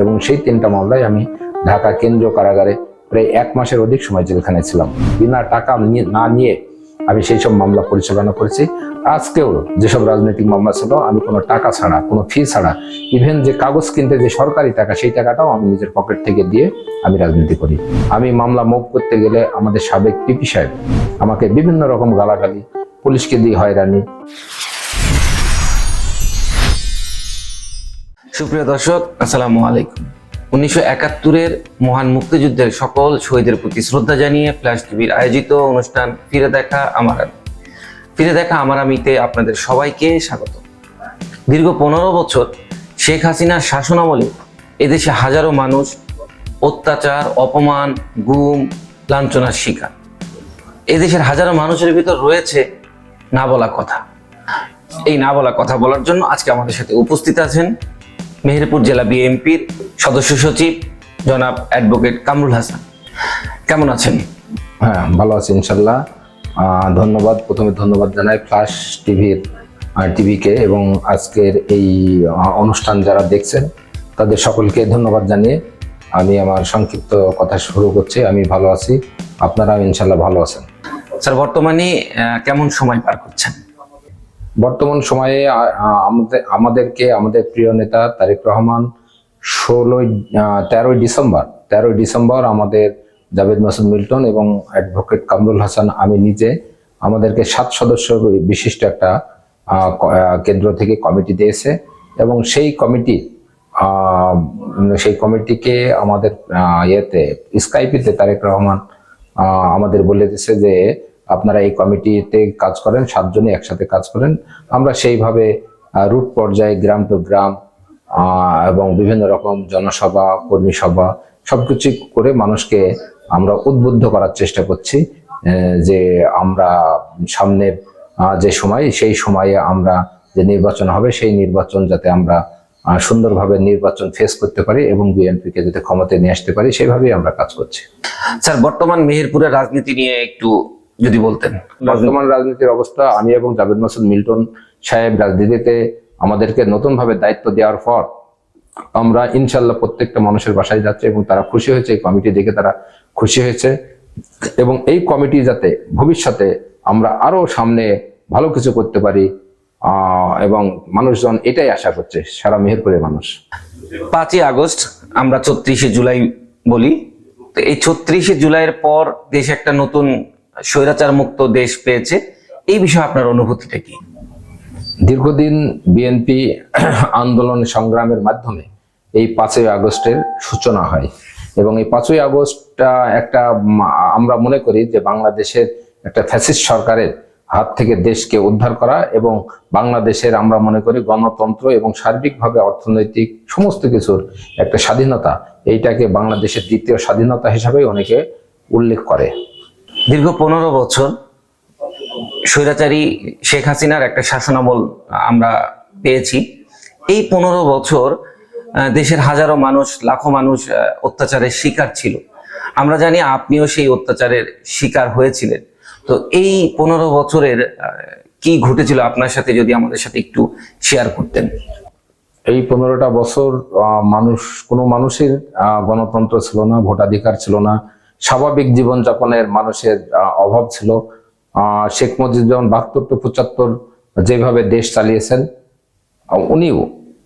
এবং সেই তিনটা মামলায় আমি ঢাকা কেন্দ্রীয় কারাগারে প্রায় এক মাসের অধিক সময় জেলখানায় ছিলাম। বিনা টাকা না নিয়ে আমি সেই সব মামলা পরিচালনা করেছি। আজকেও যেসব রাজনৈতিক মামলা ছিল, আমি কোনো টাকা ছাড়া, কোনো ফি ছাড়া ইভেন যে কাগজ কিনতে যে সরকারি টাকা, সেই টাকাটাও আমি নিজের পকেট থেকে দিয়ে আমি রাজনীতি করি। আমি মামলা মুভ করতে গেলে আমাদের সাবেক পিপি সাহেব আমাকে বিভিন্ন রকম গালাগালি, পুলিশকে দিয়ে হয়রানি। সুপ্রিয় দর্শক, আসসালামু আলাইকুম। উনিশশো একাত্তরের মহান মুক্তিযুদ্ধের সকল শহীদের প্রতি শ্রদ্ধা জানিয়ে ফ্ল্যাশ টিভির আয়োজিত অনুষ্ঠান ফিরে দেখা আমার আমি ফিরে দেখা আমার আমিতে আপনাদের সবাইকে স্বাগত। দীর্ঘ পনেরো বছর শেখ হাসিনার শাসনামলে এদেশে হাজারো মানুষ অত্যাচার, অপমান, গুম, লাঞ্ছনার শিকার। এদেশের হাজারো মানুষের ভিতর রয়েছে না বলা কথা। এই না বলা কথা বলার জন্য আজকে আমাদের সাথে উপস্থিত আছেন মেহেরপুর জেলা বিএনপির সদস্য সচিব জনাব অ্যাডভোকেট কামরুল হাসান। কেমন আছেন? হ্যাঁ ভালো আছি ইনশাল্লাহ ধন্যবাদ। প্রথমে ধন্যবাদ জানাই ফ্লাশ টিভির টিভিকে এবং আজকের এই অনুষ্ঠান যারা দেখছেন তাদের সকলকে ধন্যবাদ জানিয়ে আমি আমার সংক্ষিপ্ত কথা শুরু করছি। আমি ভালো আছি। আপনারাও ইনশাল্লাহ ভালো আছেন। স্যার বর্তমানে কেমন সময় পার করছেন? বর্তমান সময়ে আমাদের, আমাদেরকে, আমাদের প্রিয় নেতা তারেক রহমান ষোলোই তেরোই ডিসেম্বর তেরোই ডিসেম্বর আমাদের জাভেদ মাসুদ মিল্টন এবং অ্যাডভোকেট কামরুল হাসান, আমি নিজে, আমাদেরকে সাত সদস্য বিশিষ্ট একটা কেন্দ্র থেকে কমিটি দিয়েছে এবং সেই কমিটি সেই কমিটিকে আমাদের ইয়েতে, স্কাইপিতে তারেক রহমান আমাদের বলে দিছে যে আপনারা এই কমিটিতে কাজ করেন, সাতজনই একসাথে কাজ করেন। আমরা সেইভাবে রুট পর্যায়ে, গ্রাম টু গ্রাম এবং বিভিন্ন রকম জনসভা কর্মী সভা সবকিছু করে মানুষকে আমরা উদ্বুদ্ধ করার চেষ্টা করছি যে আমরা সামনের যে সময়, সেই সময়ে আমরা যে নির্বাচন হবে, সেই নির্বাচন যাতে আমরা সুন্দরভাবে নির্বাচন ফেস করতে পারি এবং বিএনপিকে যাতে ক্ষমতায় নিয়ে আসতে পারি, সেইভাবেই আমরা কাজ করছি। স্যার, বর্তমান মেহেরপুরের রাজনীতি নিয়ে একটু যদি বলতেন। বর্তমান রাজনীতির অবস্থা আমি এবং জাভেদ মাসুদ মিল্টন সাহেব রাজনীতিতে আমাদেরকে নতুন ভাবে দায়িত্ব দেওয়ার পর আমরা ইনশাল্লাহ প্রত্যেকটা মানুষের বাসায় যাচ্ছে এবং তারা খুশি হয়েছে এই কমিটি দেখে তারা খুশি হয়েছে এবং এই কমিটি যাতে ভবিষ্যতে আমরা আরও সামনে ভালো কিছু করতে পারি এবং মানুষজন এটাই আশা করছে সারা মেহেরপুরের মানুষ। পাঁচই আগস্ট আমরা ছত্রিশে জুলাই বলি। এই ছত্রিশে জুলাইয়ের পর দেশে একটা নতুন স্বৈরাচার মুক্ত দেশ পেয়েছে। এই বিষয়ে আপনার অনুভূতিটা কি? দীর্ঘদিন বিএনপি আন্দোলন সংগ্রামের মাধ্যমে এই পাঁচই আগস্টের সূচনা হয় এবং এই পাঁচই আগস্টটা একটা আমরা মনে করি যে বাংলাদেশের একটা ফ্যাসিস্ট সরকারের হাত থেকে দেশকে উদ্ধার করা এবং বাংলাদেশের আমরা মনে করি গণতন্ত্র এবং সার্বিকভাবে অর্থনৈতিক সমস্ত কিছুর একটা স্বাধীনতা, এইটাকে বাংলাদেশের দ্বিতীয় স্বাধীনতা হিসাবে অনেকে উল্লেখ করে। দীর্ঘ পনেরো বছর স্বৈরাচারী শেখ হাসিনার একটা শাসনামল আমরা পেয়েছি। এই পনেরো বছর দেশের হাজারো মানুষ, লাখো মানুষ অত্যাচারের শিকার ছিল। আমরা জানি আপনিও সেই অত্যাচারের শিকার হয়েছিলেন। তো এই পনেরো বছরের কি ঘটেছিল আপনার সাথে যদি আমাদের সাথে একটু শেয়ার করতেন? এই পনেরোটা বছর মানুষ, কোনো মানুষের গণতন্ত্র ছিল না, ভোটাধিকার ছিল না। স্বাভাবিক জীবনযাপনের মানুষের অভাব ছিল। শেখ মুজিব যেমন বাহাত্তর টু পঁচাত্তর যেভাবে দেশ চালিয়েছেন উনিও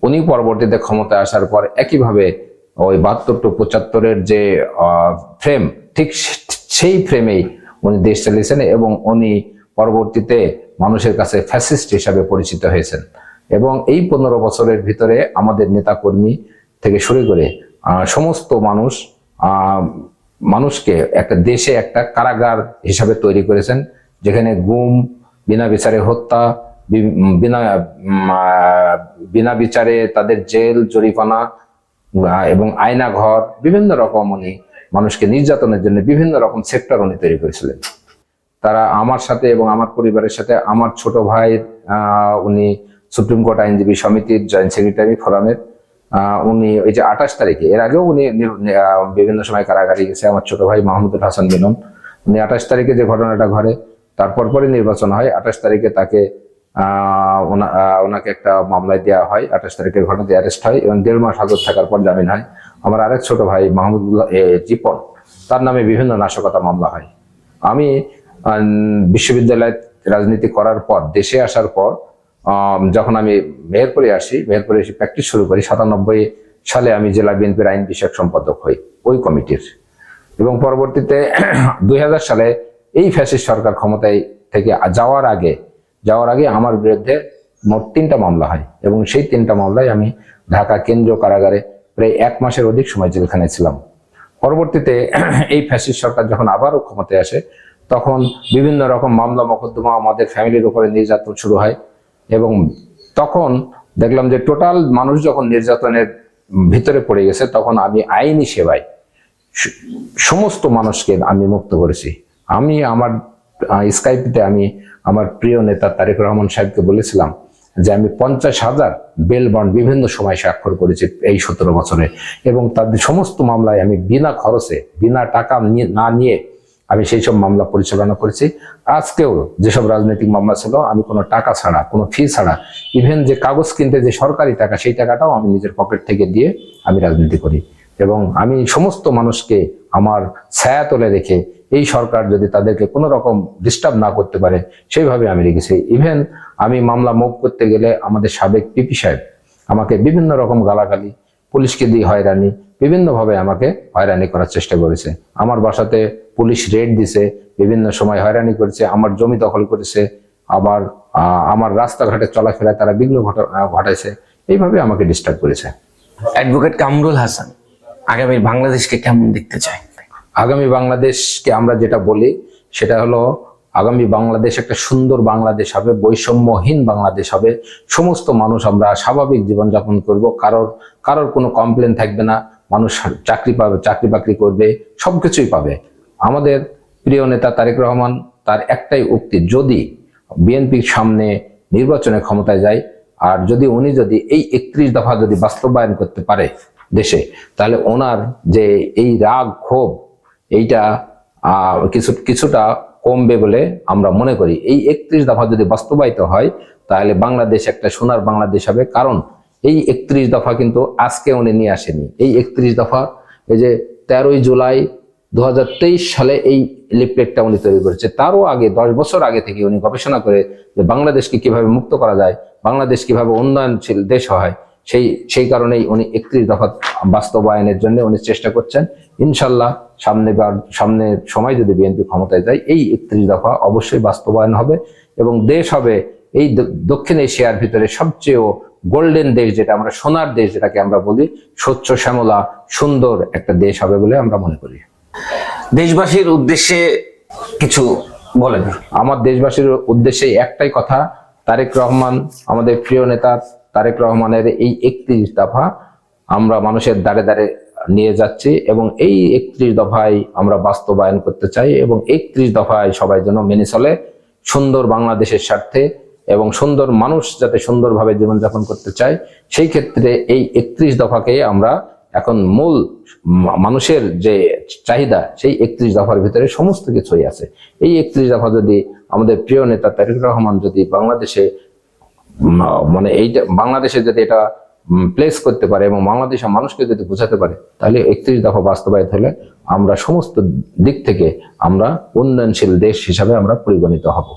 উনি পরবর্তীতে ক্ষমতায় আসার পর একইভাবে ওই বাহাত্তর টু পঁচাত্তরের যে ফ্রেম ঠিক সেই ফ্রেমেই উনি দেশ চালিয়েছেন এবং উনি পরবর্তীতে মানুষের কাছে ফ্যাসিস্ট হিসাবে পরিচিত হয়েছেন। এবং এই পনেরো বছরের ভিতরে আমাদের নেতাকর্মী থেকে শুরু করে সমস্ত মানুষ মানুষকে একটা দেশে একটা কারাগার হিসাবে তৈরি করেছেন, যেখানে গুম, বিনা বিচারে হত্যা বিনা বিনা বিচারে তাদের জেল জরিপানা এবং আয়না ঘর বিভিন্ন রকম উনি মানুষকে নির্যাতনের জন্য বিভিন্ন রকম সেক্টর উনি তৈরি করেছিলেন। তারা আমার সাথে এবং আমার পরিবারের সাথে, আমার ছোট ভাই উনি সুপ্রিম কোর্ট আইনজীবী সমিতির জয়েন্ট সেক্রেটারি ফোরামের উনি ওই যে আঠাশ তারিখে এর আগেও উনি বিভিন্ন সময় কারাগারে গেছে আমার ছোট ভাই মাহমুদুল হাসান মিলন উনি আঠাশ তারিখে যে ঘটনাটা ঘটে তারপর পরে নির্বাচন হয়। আঠাশ তারিখে তাকে ওনাকে একটা মামলায় দেওয়া হয়। আঠাশ তারিখের ঘটনাতে অ্যারেস্ট হয় এবং দেড় মাস হাজত থাকার পর জামিন হয়। আমার আরেক ছোট ভাই মাহমুদুল্লাহ এ, জীবন তার নামে বিভিন্ন নাশকতা মামলা হয়। আমি বিশ্ববিদ্যালয়ে রাজনীতি করার পর দেশে আসার পর যখন আমি মেহেরপুরে আসি, মেহেরপুরে এসে প্র্যাকটিস শুরু করি, সাতানব্বই সালে আমি জেলা বিএনপির আইন বিষয়ক সম্পাদক হই ওই কমিটির। এবং পরবর্তীতে দুই হাজার সালে এই ফ্যাসিস্ট সরকার ক্ষমতায় থেকে যাওয়ার আগে যাওয়ার আগে আমার বিরুদ্ধে মোট তিনটা মামলা হয় এবং সেই তিনটা মামলায় আমি ঢাকা কেন্দ্রীয় কারাগারে প্রায় এক মাসের অধিক সময় জেলখানায় ছিলাম। পরবর্তীতে এই ফ্যাসিস্ট সরকার যখন আবারও ক্ষমতায় আসে, তখন বিভিন্ন রকম মামলা মকদ্দমা আমাদের ফ্যামিলির উপরে নির্যাতন শুরু হয়। এবং তখন দেখলাম যে টোটাল মানুষ যখন নির্যাতনের ভিতরে পড়ে গেছে, তখন আমি আইনি সেবায় সমস্ত মানুষকে আমি মুক্ত করেছি। আমি আমার স্কাইপিতে আমি আমার প্রিয় নেতা তারেক রহমান সাহেবকে বলেছিলাম যে আমি পঞ্চাশ হাজার বেল বন্ড বিভিন্ন সময় স্বাক্ষর করেছি এই সতেরো বছরে এবং তাদের সমস্ত মামলায় আমি বিনা খরচে, বিনা টাকা না নিয়ে আমি সেই সব মামলা পরিচালনা করেছি। আজকেও যেসব রাজনৈতিক মামলা ছিল, আমি কোনো টাকা ছাড়া, কোনো ফি ছাড়া ইভেন যে কাগজ কিনতে যে সরকারি টাকা, সেই টাকাটাও আমি নিজের পকেট থেকে দিয়ে আমি রাজনীতি করি। এবং আমি সমস্ত মানুষকে আমার ছায়া তলে রেখে এই সরকার যদি তাদেরকে কোনো রকম ডিস্টার্ব না করতে পারে, সেইভাবে আমি রেখেছি। ইভেন আমি মামলা মুভ করতে গেলে আমাদের সাবেক পিপি সাহেব আমাকে বিভিন্ন রকম গালাগালি, পুলিশকে দিয়ে হয়রানি বিভিন্নভাবে আমাকে হয়রানি করার চেষ্টা করেছে। আমার বাসাতে পুলিশ রেড দিছে বিভিন্ন সময় হয়রানি করেছে আমার জমি দখল করেছে আবার আমার রাস্তাঘাটে চলাফেরায় তারা বিঘ্ন ঘটাইছে। এইভাবে আমাকে ডিস্টার্ব করেছে। অ্যাডভোকেট কামরুল হাসান আগামী বাংলাদেশকে কেমন দেখতে চায়? আগামী বাংলাদেশকে আমরা যেটা বলি সেটা হলো আগামী বাংলাদেশ একটা সুন্দর বাংলাদেশ হবে বৈষম্যহীন বাংলাদেশ হবে। সমস্ত মানুষ আমরা স্বাভাবিক জীবনযাপন করব কারোর কারোর কোনো কমপ্লেন থাকবে না। মানুষ চাকরি পাবে, চাকরি বাকরি করবে, সবকিছুই পাবে। আমাদের প্রিয় নেতা তারেক রহমান তার একটাই উক্তি, যদি বিএনপির সামনে নির্বাচনে ক্ষমতায় যায়, আর যদি উনি যদি এই একত্রিশ দফা যদি বাস্তবায়ন করতে পারে দেশে, তাহলে ওনার যে এই রাগ, ক্ষোভ, এইটা কিছু, কিছুটা কমবে বলে আমরা মনে করি। এই একত্রিশ দফা যদি বাস্তবায়িত হয়, তাহলে বাংলাদেশ একটা সোনার বাংলাদেশ হবে। কারণ এই একত্রিশ দফা কিন্তু আজকে উনি নিয়ে আসেনি। এই একত্রিশ দফা, এই যে তেরোই জুলাই দু হাজার তেইশ সালে এই লিপলেটটা উনি তৈরি করেছে। তারও আগে, দশ বছর আগে থেকে উনি গবেষণা করে যে বাংলাদেশকে কীভাবে মুক্ত করা যায়, বাংলাদেশ কীভাবে উন্নয়নশীল দেশ হয়, সেই সেই কারণেই উনি একত্রিশ দফা বাস্তবায়নের জন্য উনি চেষ্টা করছেন। ইনশাল্লাহ সামনে সামনে সময় যদি বিএনপি ক্ষমতায় যায়, এই একত্রিশ দফা অবশ্যই বাস্তবায়ন হবে এবং দেশ হবে এই দক্ষিণ এশিয়ার ভিতরে সবচেয়ে গোল্ডেন দেশ যেটা আমরা, সোনার দেশ যেটাকে আমরা বলি, স্বচ্ছ শ্যামলা, সুন্দর একটা দেশ হবে বলে আমরা মনে করি। দেশবাসীর উদ্দেশ্যে কিছু বলেন। আমার দেশবাসীর উদ্দেশ্যে একটাই কথা, তারেক রহমান, আমাদের প্রিয় নেতা তারেক রহমানের এই একত্রিশ দফা আমরা মানুষের দ্বারে দ্বারে নিয়ে যাচ্ছি এবং এই একত্রিশ দফায় আমরা বাস্তবায়ন করতে চাই এবং একত্রিশ দফায় সবাই যেন মেনে চলে সুন্দর বাংলাদেশের স্বার্থে এবং সুন্দর মানুষ যাতে সুন্দরভাবে জীবনযাপন করতে চায়, সেই ক্ষেত্রে এই একত্রিশ দফাকে আমরা এখন মূল মানুষের যে চাহিদা, সেই একত্রিশ দফার ভিতরে সমস্ত কিছুই আছে। এই একত্রিশ দফা যদি আমাদের প্রিয় নেতা তারেক রহমান যদি বাংলাদেশে মানে এইটা বাংলাদেশে যদি এটা প্লেস করতে পারে এবং বাংলাদেশের মানুষকে যদি বোঝাতে পারে, তাহলে একত্রিশ দফা বাস্তবায়িত হলে আমরা সমস্ত দিক থেকে আমরা উন্নয়নশীল দেশ হিসাবে আমরা পরিগণিত হব।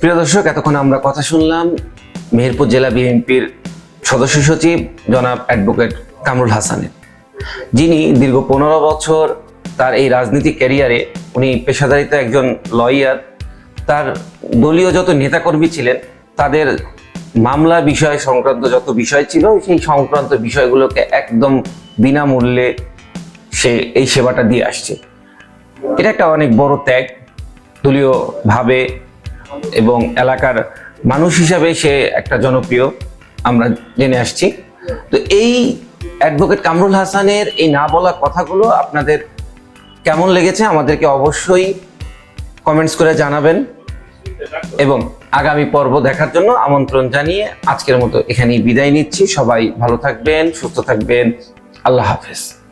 প্রিয় দর্শক, এতক্ষণ আমরা কথা শুনলাম মেহেরপুর জেলা বিএনপির সদস্য সচিব জনাব অ্যাডভোকেট কামরুল হাসানের। যিনি দীর্ঘ পনেরো বছর তার এই রাজনীতিক ক্যারিয়ারে উনি পেশাদারিত একজন লয়ার। তার দলীয় যত নেতাকর্মী ছিলেন, তাদের মামলা বিষয় সংক্রান্ত যত বিষয় ছিল, সেই সংক্রান্ত বিষয়গুলোকে একদম বিনামূল্যে সে এই সেবাটা দিয়ে আসছে। এটা একটা অনেক বড় ত্যাগ। দলীয়ভাবে এবং এলাকার মানুষ হিসাবে সে একটা জনপ্রিয়। আমরা জেনে আসছি। তো এই অ্যাডভোকেট কামরুল হাসানের এই না বলা কথাগুলো আপনাদের কেমন লেগেছে আমাদেরকে অবশ্যই কমেন্টস করে জানাবেন। এবং আগামী পর্ব দেখার জন্য আমন্ত্রণ জানিয়ে আজকের মতো এখানেই বিদায় নিচ্ছি। সবাই ভালো থাকবেন, সুস্থ থাকবেন। আল্লাহ হাফেজ।